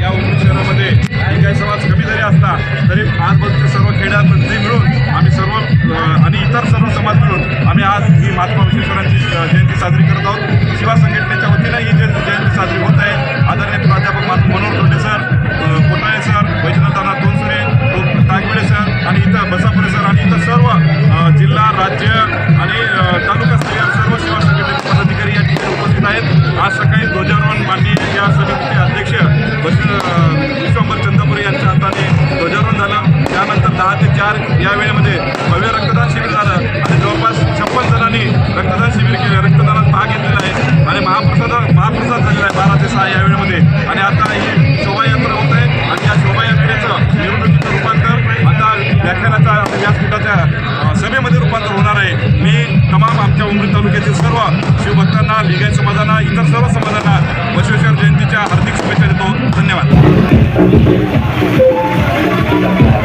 या उमरी शहरामध्ये लिंगायत समाज कमी जरी असला तरी आजबाजूच्या सर्व खेड्यांमध्ये मंत्री मिळून आम्ही सर्व आणि इतर सर्व समाज मिळून आम्ही आज ही महात्मा विश्वेश्वरांची जयंती साजरी करत आहोत. शिवा संघटनेच्या वतीनं ही जयंती जयंती साजरी होत आहे. आदरणीय प्राध्यापक मा- मनोहर तोंडे सर कोटाळे सर वैजनाथांना दोनसुरे तागवेळे सर आणि इतर बसापुरे सर आणि इतर सर्व जिल्हा राज्य आणि तालुका स्तरीय सर्व शिवा संघटनेचे पदाधिकारी या ठिकाणी उपस्थित आहेत. आज सकाळी ध्वजारोहण माननीय या समितीचे विश्वंभर चंद्रपुरे यांच्या हाताने ध्वजारोहण झालं. त्यानंतर दहा ते चार या वेळेमध्ये भव्य रक्तदान शिबिर झालं. आणि जवळपास छप्पन जणांनी रक्तदान शिबिर केले. रक्तदानात भाग घेतलेला आहे. आणि महाप्रसाद महाप्रसाद झालेला आहे बारा ते सहा या वेळेमध्ये. आणि आता ही शोभायात्रा होत आहे. आणि या शोभायात्रेचं निवडणुकीचं रूपांतर आता व्याख्यानाचा व्यासपीठाच्या सभेमध्ये रूपांतर होणार आहे. मी तमाम आमच्या उमरी तालुक्यातील सर्व शिवभक्तांना लिंगायत समाजांना इतर सर्व समाजांना बसवेश्वर जयंतीच्या हार्दिक